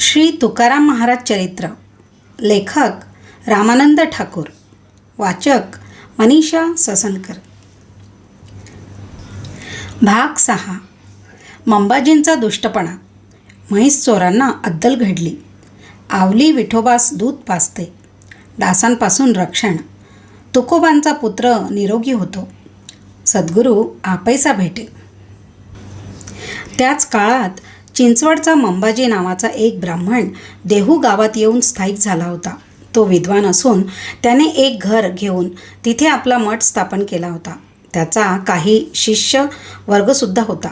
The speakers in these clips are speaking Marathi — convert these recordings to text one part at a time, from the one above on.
श्री तुकाराम महाराज चरित्र. लेखक रामानंद ठाकूर. वाचक मनीषा ससनकर. भाग सहा. मंबाजींचा दुष्टपणा. म्हैस चोरांना अद्दल घडली. आवली विठोबास दूध पाजते. डासांपासून रक्षण. तुकोबांचा पुत्र निरोगी होतो. सद्गुरू आपैसा भेटे त्याच काळात चिंचवडचा मंबाजी नावाचा एक ब्राह्मण देहू गावात येऊन स्थायिक झाला होता. तो विद्वान असून त्याने एक घर घेऊन तिथे आपला मठ स्थापन केला होता. त्याचा काही शिष्य वर्गसुद्धा होता.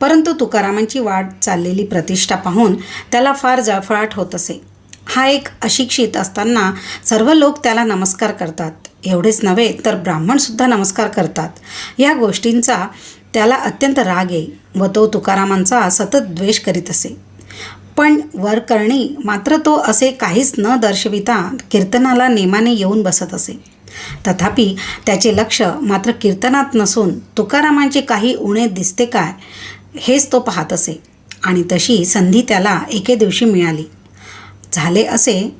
परंतु तुकारामांची वाढ चाललेली प्रतिष्ठा पाहून त्याला फार जळफळाट होत असे. हा एक अशिक्षित असताना सर्व लोक त्याला नमस्कार करतात. एवढेच नव्हे तर ब्राह्मणसुद्धा नमस्कार करतात. या गोष्टींचा त्याला अत्यंत राग येई व तो तुकारामांचा सतत द्वेष करीत असे. पण वरकर्णी मात्र तो असे काहीच न दर्शविता कीर्तनाला नेमाने येऊन बसत असे. तथापि त्याचे लक्ष मात्र कीर्तनात नसून तुकारामांचे काही उणे दिसते काय हेच तो पाहत असे. आणि तशी संधी त्याला एके दिवशी मिळाली. झाले असे.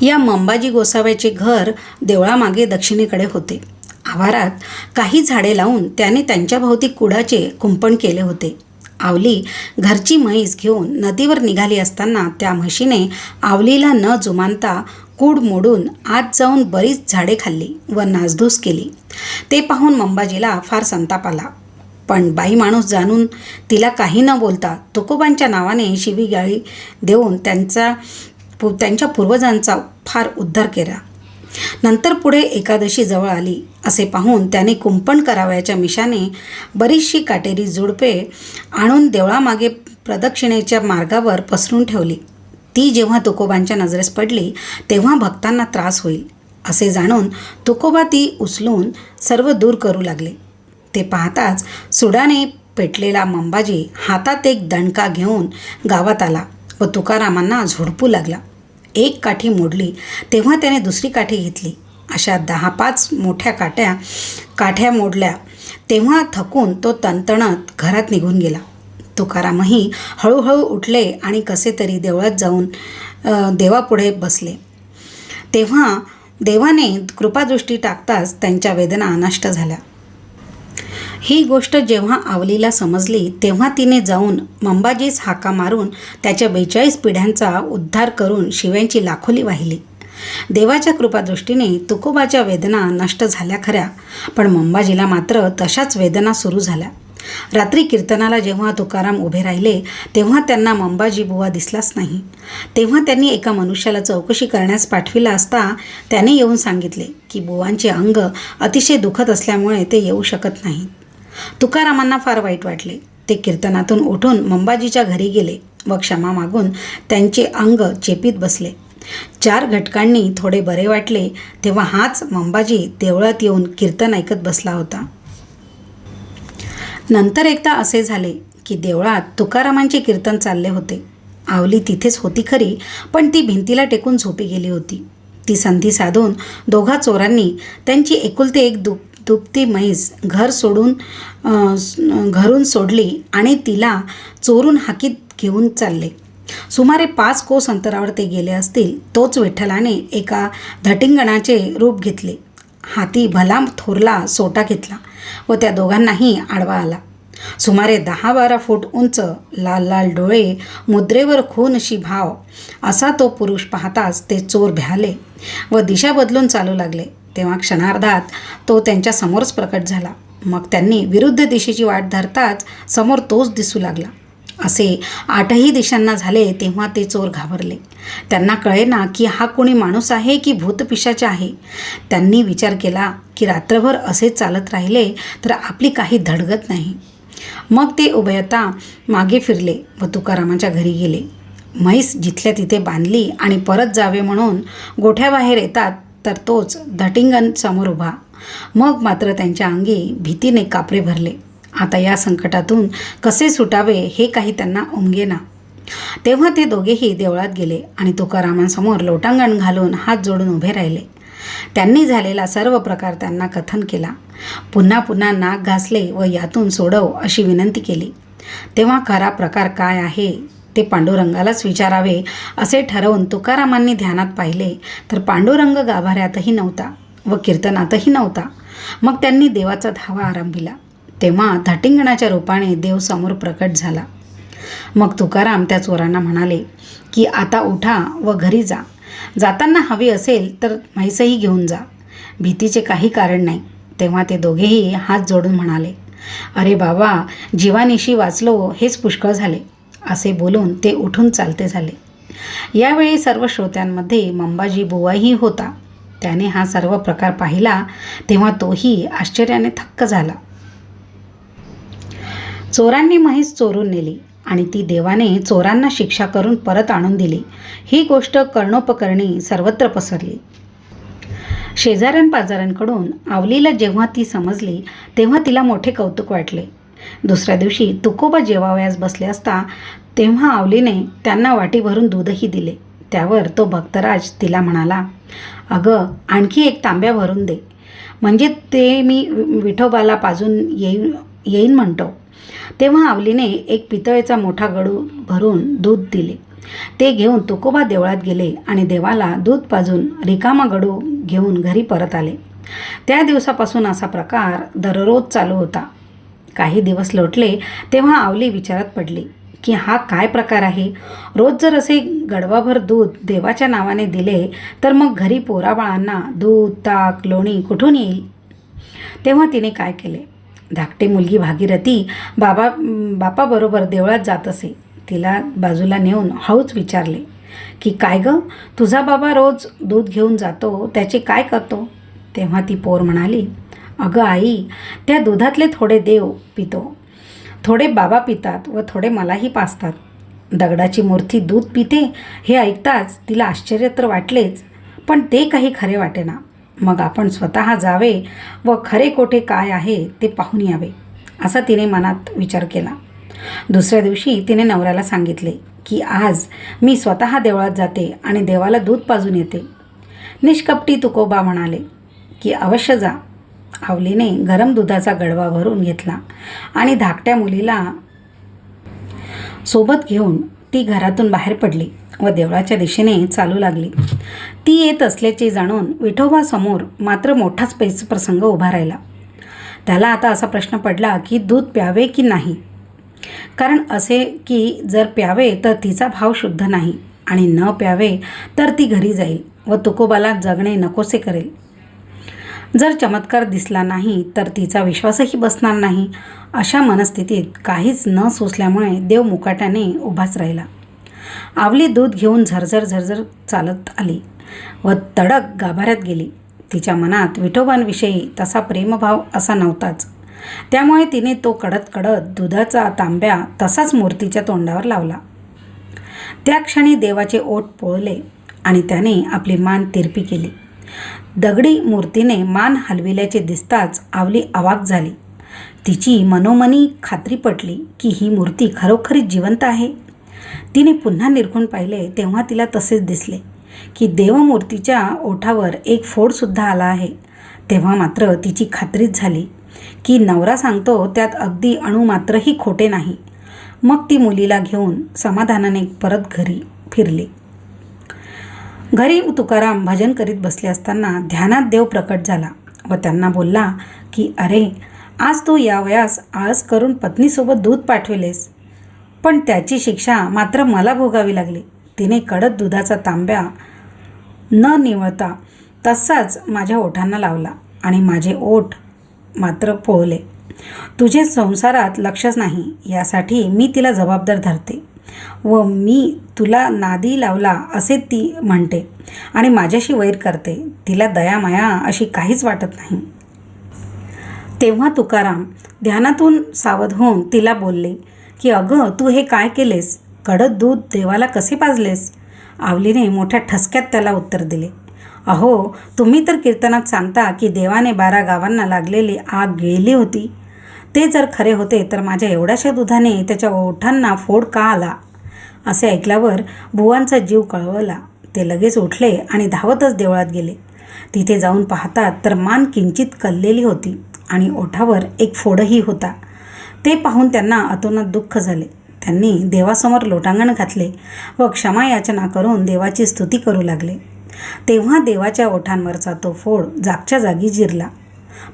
या मंबाजी गोसाव्याचे घर देवळामागे दक्षिणेकडे होते. आवारात काही झाडे लावून त्याने त्यांच्या भोवती कुडाचे कुंपण केले होते. आवली घरची म्हैस घेऊन नदीवर निघाली असताना त्या म्हशीने आवलीला न जुमानता कूड मोडून आत जाऊन बरीच झाडे खाल्ली व नासधूस केली. ते पाहून मंबाजीला फार संताप आला. पण बाई माणूस जाणून तिला काही न बोलता तुकोबांच्या नावाने शिवीगाळी देऊन त्यांचा पु त्यांच्या पूर्वजांचा फार उद्धार केला. नंतर पुढे एकादशी जवळ आली. असे पाहून त्याने कुंपण करावयाच्या मिशाने बरीचशी काटेरी जुडपे आणून देवळामागे प्रदक्षिणेच्या मार्गावर पसरून ठेवली. ती जेव्हा तुकोबांच्या नजरेस पडली तेव्हा भक्तांना त्रास होईल असे जाणून तुकोबा ती उचलून सर्व दूर करू लागले. ते पाहताच सुडाने पेटलेला मंबाजी हातात एक दणका घेऊन गावात आला व तुकारामांना झोडपू लागला. एक काठी मोडली तेव्हा त्याने दुसरी काठी घेतली. अशा दहा पाच मोठ्या काट्या काठ्या मोडल्या. तेव्हा थकून तो तणतणत घरात निघून गेला. तुकारामही हळूहळू उठले आणि कसे तरी देवळात जाऊन देवापुढे बसले. तेव्हा देवाने कृपादृष्टी टाकताच त्यांच्या वेदना नष्ट झाल्या. ही गोष्ट जेव्हा आवलीला समजली तेव्हा तिने जाऊन मंबाजीस हाका मारून त्याच्या बेचाळीस पिढ्यांचा उद्धार करून शिव्यांची लाखोली वाहिली. देवाच्या कृपादृष्टीने तुकोबाच्या वेदना नष्ट झाल्या खऱ्या पण मंबाजीला मात्र तशाच वेदना सुरू झाल्या. रात्री कीर्तनाला जेव्हा तुकाराम उभे राहिले तेव्हा त्यांना मंबाजी बुवा दिसलाच नाही. तेव्हा त्यांनी एका मनुष्याला चौकशी करण्यास पाठविला असता त्याने येऊन सांगितले की बुवांचे अंग अतिशय दुखत असल्यामुळे ते येऊ शकत नाहीत. तुकारामांना फार वाईट वाटले. ते कीर्तनातून उठून मंबाजीच्या घरी गेले व क्षमा मागून त्यांचे अंग चेपीत बसले. चार घटकांनी थोडे बरे वाटले तेव्हा हाच मंबाजी देवळात येऊन कीर्तन ऐकत बसला होता. नंतर एकदा असे झाले की देवळात तुकारामांचे कीर्तन चालले होते. आवली तिथेच होती खरी पण ती भिंतीला टेकून झोपी गेली होती. ती संधी साधून दोघा चोरांनी त्यांची एकुलते एक दुप दुपती म्हैस घर सोडून घरून सोडली आणि तिला चोरून हाकीत घेऊन चालले. सुमारे पाच कोस अंतरावर ते गेले असतील तोच विठ्ठलाने एका धटिंगणाचे रूप घेतले. हाती भला थोरला सोटा घेतला व त्या दोघांनाही आडवा आला. सुमारे दहा बारा फूट उंच लाल लाल डोळे मुद्रेवर खून अशी भाव असा तो पुरुष पाहताच ते चोर भ्याले व दिशा बदलून चालू लागले. तेव्हा क्षणार्धात तो त्यांच्यासमोरच प्रकट झाला. मग त्यांनी विरुद्ध दिशेची वाट धरताच समोर तोच दिसू लागला. असे आठही दिशांना झाले तेव्हा ते चोर घाबरले. त्यांना कळेना की हा कोणी माणूस आहे की भूतपिशाच आहे. त्यांनी विचार केला की रात्रभर असे चालत राहिले तर आपली काही धडगत नाही. मग ते उभयता मागे फिरले व तुकारामाच्या घरी गेले. म्हैस जिथल्या तिथे बांधली आणि परत जावे म्हणून गोठ्याबाहेर येतात तर तोच धटिंगण समोर उभा. मग मात्र त्यांच्या अंगी भीतीने कापरे भरले. आता या संकटातून कसे सुटावे हे काही त्यांना उमगेना. तेव्हा ते दोघेही देवळात गेले आणि तुकारामांसमोर लोटांगण घालून हात जोडून उभे राहिले. त्यांनी झालेला सर्व प्रकार त्यांना कथन केला. पुन्हा पुन्हा नाक घासले व यातून सोडव अशी विनंती केली. तेव्हा खरा प्रकार काय आहे? ते पांडुरंगालाच विचारावे असे ठरवून तुकारामांनी ध्यानात पाहिले. तर पांडुरंग गाभाऱ्यातही नव्हता व कीर्तनातही नव्हता. मग त्यांनी देवाचा धावा आरंभिला. तेव्हा धाटिंगणाच्या रूपाने देव समोर प्रकट झाला. मग तुकाराम त्या चोरांना म्हणाले की आता उठा व घरी जा. जाताना हवी असेल तर म्हैसही घेऊन जा. भीतीचे काही कारण नाही. तेव्हा ते दोघेही हात जोडून म्हणाले अरे बाबा जीवानिशी वाचलो हेच पुष्कळ झाले. असे बोलून ते उठून चालते झाले. यावेळी सर्व श्रोत्यांमध्ये मंबाजी बुवाही होता. त्याने हा सर्व प्रकार पाहिला तेव्हा तोही आश्चर्याने थक्क झाला. चोरांनी म्हैस चोरून नेली आणि ती देवाने चोरांना शिक्षा करून परत आणून दिली. ही गोष्ट कर्णोपकरणी सर्वत्र पसरली. शेजाऱ्यांपाजाऱ्यांकडून आवलीला जेव्हा ती समजली तेव्हा तिला मोठे कौतुक वाटले. दुसऱ्या दिवशी तुकोबा जेवावयास बसले असता तेव्हा आवलीने त्यांना वाटी भरून दूधही दिले. त्यावर तो भक्तराज तिला म्हणाला अगं आणखी एक तांब्या भरून दे. म्हणजे ते मी वि- विठोबाला पाजून येईन येईन म्हणतो. तेव्हा आवलीने एक पितळेचा मोठा गडू भरून दूध दिले. ते घेऊन तुकोबा देवळात गेले आणि देवाला दूध पाजून रिकामा गडू घेऊन घरी परत आले. त्या दिवसापासून असा प्रकार दररोज चालू होता. काही दिवस लोटले तेव्हा आवली विचारात पडली. की हा काय प्रकार आहे? रोज जर असे गडवाभर दूध देवाच्या नावाने दिले तर मग घरी पोराबाळांना दूध ताक लोणी कुठून येईल? तेव्हा तिने काय केले? धाकटी मुलगी भागीरथी बाबा बापाबरोबर देवळात जात असे. तिला बाजूला नेऊन हळूच विचारले की काय गं? तुझा बाबा रोज दूध घेऊन जातो त्याचे काय करतो? तेव्हा ती पोर म्हणाली अगं आई त्या दुधातले थोडे देव पितो. थोडे बाबा पितात व थोडे मलाही पाजतात. दगडाची मूर्ती दूध पिते हे ऐकताच तिला आश्चर्य तर वाटलेच पण ते काही खरे वाटेना. मग आपण स्वतः जावे व खरे कोठे काय आहे ते पाहून यावे असा तिने मनात विचार केला. दुसऱ्या दिवशी तिने नवऱ्याला सांगितले की आज मी स्वतः देवळात जाते आणि देवाला दूध पाजून येते. निष्कपटी तुकोबा म्हणाले की अवश्य जा आवलीने गरम दुधाचा गडवा भरून घेतला आणि धाकट्या मुलीला सोबत घेऊन ती घरातून बाहेर पडली व देवळाच्या दिशेने चालू लागली. ती येत असल्याचे जाणून विठोबासमोर मात्र मोठाच पैस प्रसंग उभा राहिला. त्याला आता असा प्रश्न पडला की दूध प्यावे की नाही? कारण असे की जर प्यावे तर तिचा भाव शुद्ध नाही आणि न प्यावे तर ती घरी जाईल व तुकोबाला जगणे नकोसे करेल. जर चमत्कार दिसला नाही तर तिचा विश्वासही बसणार नाही. अशा मनस्थितीत काहीच न सुचल्यामुळे देव मुकाट्याने उभाच राहिला. आवली दूध घेऊन झरझर झरझर चालत आली व तडक गाभाऱ्यात गेली. तिच्या मनात विठोबांविषयी तसा प्रेमभाव असा नव्हताच. त्यामुळे तिने तो कडत कडत दुधाचा तांब्या तसाच मूर्तीच्या तोंडावर लावला. त्या क्षणी देवाचे ओठ पोळले आणि त्याने आपली मान तिरपी केली. दगडी मूर्तीने मान हलविल्याचे दिसताच आवली अवाक झाली. तिची मनोमनी खात्री पटली की ही मूर्ती खरोखरीच जिवंत आहे. तिने पुन्हा निरखून पाहिले तेव्हा तिला तसेच दिसले की देवमूर्तीच्या ओठावर एक फोडसुद्धा आला आहे. तेव्हा मात्र तिची खात्रीच झाली की नवरा सांगतो त्यात अगदी अणू मात्रही खोटे नाही. मग ती मुलीला घेऊन समाधानाने परत घरी फिरली. घरी तुकाराम भजन करीत बसले असताना ध्यानात देव प्रकट झाला व त्यांना बोलला की अरे आज तू या वयास आळस करून पत्नीसोबत दूध पाठविलेस. पण त्याची शिक्षा मात्र मला भोगावी लागली. तिने कडक दुधाचा तांब्या न निवळता तसाच माझ्या ओठांना लावला आणि माझे ओठ मात्र पोळले तुझे संसारात लक्षच नाही यासाठी मी तिला जबाबदार धरते व मी तुला नादी लावला असे ती म्हणते आणि माझ्याशी वैर करते. तिला दयामाया अशी काहीच वाटत नाही. तेव्हा तुकाराम ध्यानातून सावध होऊन तिला बोलले की अगं तू हे काय केलेस? कडक दूध देवाला कसे पाजलेस? आवलीने मोठ्या ठसक्यात त्याला उत्तर दिले. अहो तुम्ही तर कीर्तनात सांगता की देवाने बारा गावांना लागलेली आग गिळली होती. ते जर खरे होते तर माझ्या एवढ्याशा दुधाने त्याच्या ओठांना फोड का आला? असे ऐकल्यावर बुवांचा जीव कळवला. ते लगेच उठले आणि धावतच देवळात गेले. तिथे जाऊन पाहतात तर मान किंचित कललेली होती आणि ओठावर एक फोडही होता. ते पाहून त्यांना अतोनात दुःख झाले. त्यांनी देवासमोर लोटांगण घातले व क्षमा याचना करून देवाची स्तुती करू लागले. तेव्हा देवाच्या ओठांवरचा तो फोड जागच्या जागी जिरला.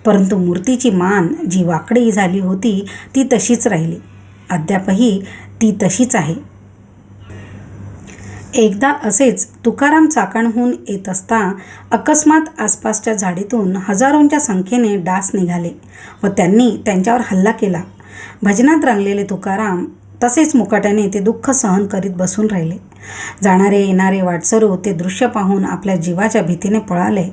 परंतु मूर्तीची मान जी वाकडी झाली होती ती तशीच राहिली. अद्यापही ती तशीच आहे. एकदा असेच तुकाराम चाकणहून येत असता अकस्मात आसपासच्या झाडीतून हजारोंच्या संख्येने डास निघाले व त्यांनी त्यांच्यावर हल्ला केला. भजनात रंगलेले तुकाराम तसेच मुकाट्याने ते दुःख सहन करीत बसून राहिले. जाणारे येणारे वाटसरू ते दृश्य पाहून आपल्या जीवाच्या भीतीने पळाले.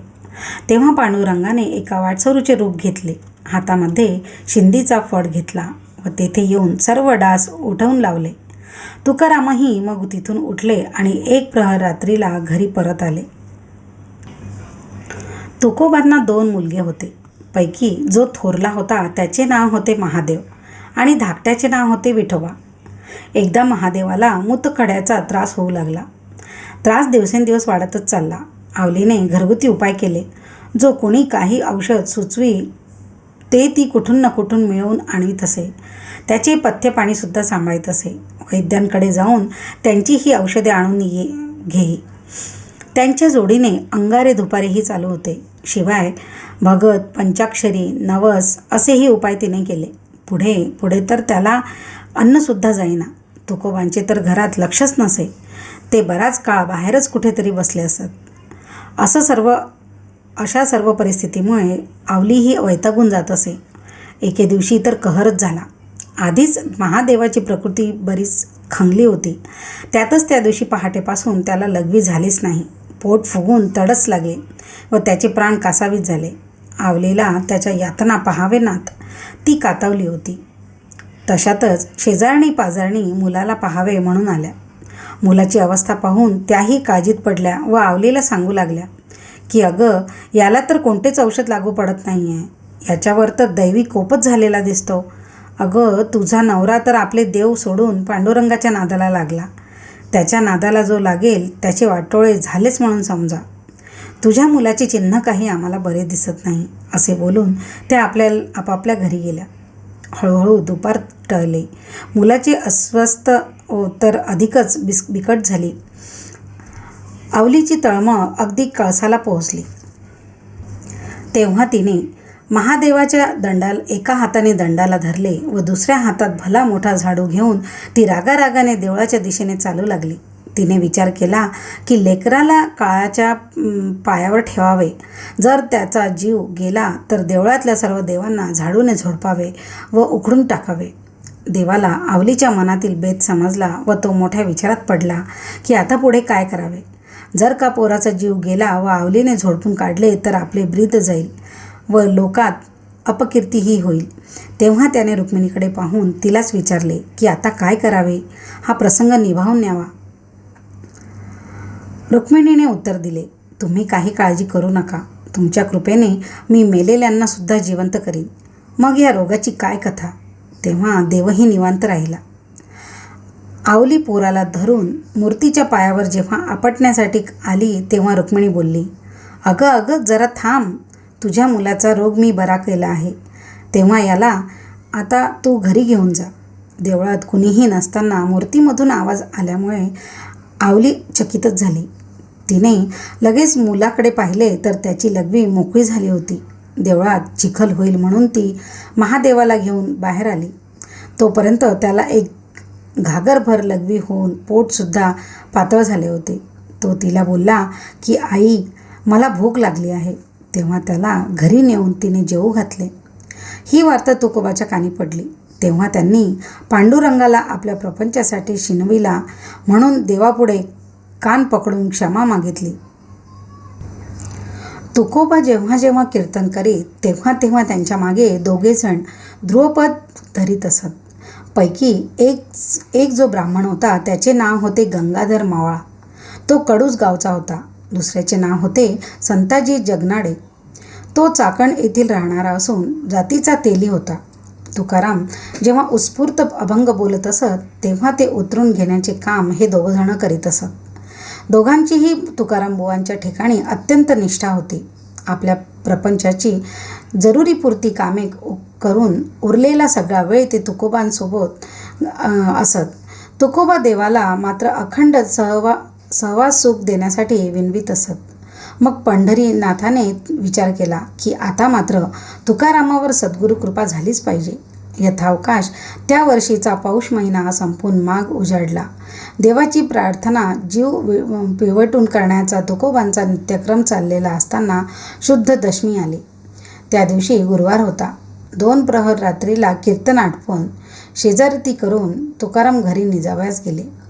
तेव्हा पांडुरंगाने एका वाटसरूचे रूप घेतले. हातामध्ये शिंदीचा फड घेतला व तेथे येऊन सर्व डास उठवून लावले. तुकारामही मग तिथून उठले आणि एक प्रहर रात्रीला घरी परत आले. तुकोबांना दोन मुलगे होते. पैकी जो थोरला होता त्याचे नाव होते महादेव आणि धाकट्याचे नाव होते विठोबा. एकदा महादेवाला मूतखड्याचा त्रास होऊ लागला. त्रास दिवसेंदिवस वाढतच चालला. आवलीने घरगुती उपाय केले. जो कोणी काही औषध सुचवी ते ती कुठून ना कुठून मिळवून आणवीत असे. त्याचे पथ्य पाणीसुद्धा सांभाळत असे. वैद्यांकडे जाऊन त्यांची ही औषधे आणून ये घेई त्यांच्या जोडीने अंगारे दुपारीही चालू होते. शिवाय भगत पंचाक्षरी नवस असेही उपाय तिने केले. पुढे पुढे तर त्याला अन्नसुद्धा जाईना. तुकोबांचे तर घरात लक्षच नसे. ते बराच काळ बाहेरच कुठेतरी बसले असत. असं सर्व अशा सर्व परिस्थितीमुळे आवलीही वैतागून जात असे. एके दिवशी तर कहरच झाला. आधीच महादेवाची प्रकृती बरीच खंगली होती. त्यातच त्या दिवशी पहाटेपासून त्याला लघवी झालीच नाही. पोट फुगून तडच लागले व त्याचे प्राण कासावीत झाले. आवलीला त्याच्या यातना पहावेनात ती कातावली होती. तशातच शेजारणी पाजारणी मुलाला पाहावे म्हणून आल्या. मुलाची अवस्था पाहून त्याही काळजीत पडल्या व आवलीला सांगू लागल्या की अगं याला तर कोणतेच औषध लागू पडत नाही आहे याच्यावर तर दैवी कोपच झालेला दिसतो. अगं तुझा नवरा तर आपले देव सोडून पांडुरंगाच्या नादाला लागला. त्याच्या नादाला जो लागेल त्याचे वाटोळे झालेच म्हणून समजा. तुझ्या मुलाचे चिन्ह काही आम्हाला बरे दिसत नाही असे बोलून त्या आपल्या आपापल्या घरी गेल्या. हळूहळू दुपार टळले. मुलाची अस्वस्थ तर अधिकच बिस बिकट झाली. आवलीची तळमळ अगदी कळसाला पोहोचली. तेव्हा तिने महादेवाच्या दंडाल एका हाताने दंडाला धरले व दुसऱ्या हातात भला मोठा झाडू घेऊन ती रागारागाने देवळाच्या दिशेने चालू लागली. तिने विचार केला की लेकराला काळाच्या पायावर ठेवावे. जर त्याचा जीव गेला तर देवळातल्या सर्व देवांना झाडूने झोडपावे व उखडून टाकावे. देवाला आवलीच्या मनातील बेत समजला व तो मोठ्या विचारात पडला की आता पुढे काय करावे? जर का पोराचा जीव गेला व आवलीने झोडपून काढले तर आपले ब्रीद जाईल. व लोकात अपकीर्तीही होईल. तेव्हा त्याने रुक्मिणीकडे पाहून तिलाच विचारले की आता काय करावे? हा प्रसंग निभावून न्यावा. रुक्मिणीने उत्तर दिले तुम्ही काही काळजी करू नका. तुमच्या कृपेने मी मेलेल्यांना सुद्धा जिवंत करीन. मग या रोगाची काय कथा? तेव्हा देवही निवांत राहिला. आवली पोराला धरून मूर्तीच्या पायावर जेव्हा आपटण्यासाठी आली तेव्हा रुक्मिणी बोलली अगं अगं जरा थांब. तुझ्या मुलाचा रोग मी बरा केला आहे. तेव्हा याला आता तू घरी घेऊन जा. देवळात कुणीही नसताना मूर्तीमधून आवाज आल्यामुळे आवली चकितच झाली. तिने लगेच मुलाकडे पाहिले तर त्याची लघवी मोकळी झाली होती. देवळात चिखल होईल म्हणून ती महादेवाला घेऊन बाहेर आली. तोपर्यंत त्याला एक घागरभर लघवी होऊन पोटसुद्धा पातळ झाले होते. तो तिला बोलला की आई मला भूक लागली आहे. तेव्हा त्याला घरी नेऊन तिने जेवू घातले. ही वार्ता तुकोबाच्या कानी पडली. तेव्हा त्यांनी पांडुरंगाला आपल्या प्रपंचासाठी शिनविला म्हणून देवापुढे कान पकडून क्षमा मागितली. तुकोबा जेव्हा जेव्हा कीर्तन करीत तेव्हा तेव्हा त्यांच्या मागे दोघेजण ध्रुवपद धरीत असत. पैकी एक एक जो ब्राह्मण होता त्याचे नाव होते गंगाधर मावळा. तो कडूस गावचा होता. दुसऱ्याचे नाव होते संताजी जगनाडे. तो चाकण येथील राहणारा असून जातीचा तेली होता. तुकाराम जेव्हा उत्स्फूर्त अभंग बोलत असत तेव्हा ते उतरून घेण्याचे काम हे दोघंजणं करीत असत. दोघांचीही तुकाराम बुवांच्या ठिकाणी अत्यंत निष्ठा होती. आपल्या प्रपंचाची जरुरीपुरती कामे करून उरलेला सगळा वेळ ते तुकोबांसोबत असत. तुकोबा देवाला मात्र अखंड सहवा सहवास सुख देण्यासाठी विनवीत असत मग पंढरीनाथाने विचार केला की आता मात्र तुकारामावर सद्गुरू कृपा झालीच पाहिजे. यथावकाश त्या वर्षीचा पौष महिना संपून माग उजाडला. देवाची प्रार्थना जीव पिवटून करण्याचा तुकोबांचा नित्यक्रम चाललेला असताना शुद्ध दशमी आली. त्या दिवशी गुरुवार होता. दोन प्रहर रात्रीला कीर्तन आटपून शेजारती करून तुकाराम घरी निजावयास गेले.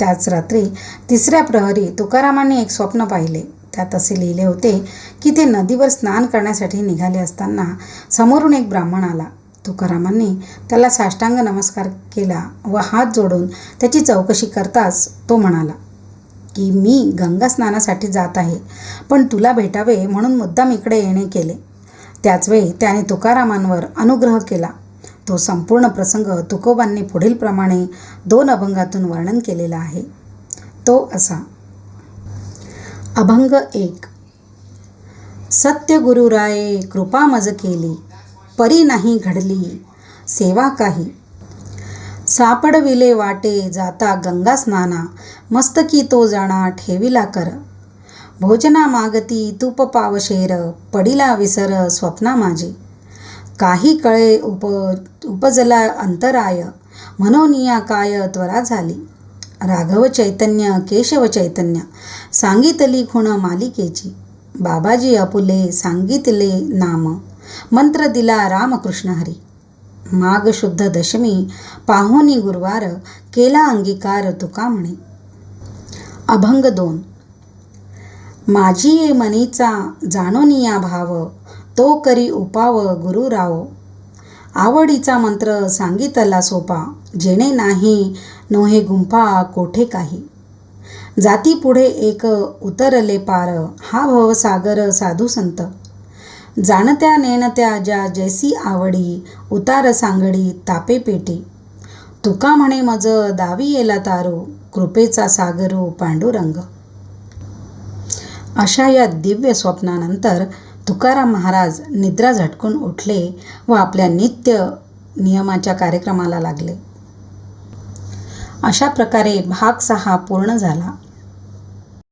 त्याच रात्री तिसऱ्या प्रहरी तुकारामांनी एक स्वप्न पाहिले. त्यात असे लिहिले होते की ते नदीवर स्नान करण्यासाठी निघाले असताना समोरून एक ब्राह्मण आला. तुकारामांनी त्याला साष्टांग नमस्कार केला व हात जोडून त्याची चौकशी करताच तो म्हणाला की मी गंगा स्नानासाठी जात आहे पण तुला भेटावे म्हणून मुद्दाम इकडे येणे केले. त्याचवेळी त्याने तुकारामांवर अनुग्रह केला. तो संपूर्ण प्रसंग तुकोबांनी पुढीलप्रमाणे दोन अभंगातून वर्णन केलेला आहे. तो असा. अभंग एक. सत्य गुरुराये कृपा मज केली परी नाही घडली सेवा काही. सापडविले वाटे जाता गंगा स्नाना मस्तकी तो जाणा ठेविला कर. भोजना मागती तूप पावशेर पडिला विसर स्वप्ना माझे. काही कळे उप उपजला अंतराय. मनोनिया काय त्वरा झाली? राघव चैतन्य केशव चैतन्य सांगितली खुण मालिकेची. बाबाजी अपुले सांगितले नाम. मंत्र दिला रामकृष्ण हरी. माघ शुद्ध दशमी पाहुनी गुरुवार केला अंगीकार तुका म्हणे. अभंग दोन. माझी ये मनीचा जाणोनिया भाव तो करी उपाव गुरुराव आवडीचा मंत्र सांगितला सोपा जेणे नाही नोहे गुंफा कोठे काही. जाती पुढे एक उतरले पार हा भवसागर साधू संत. जाणत्या नेणत्या ज्या जैसी आवडी उतार सांगडी तापे पेटी. तुका म्हणे मज दावी येला तारू कृपेचा सागरू पांडुरंग. अशा या दिव्य स्वप्नानंतर तुकाराम महाराज निद्रा झटकून उठले व आपल्या नित्य नियमाच्या कार्यक्रमाला लागले. अशा प्रकारे भाग सहा पूर्ण झाला.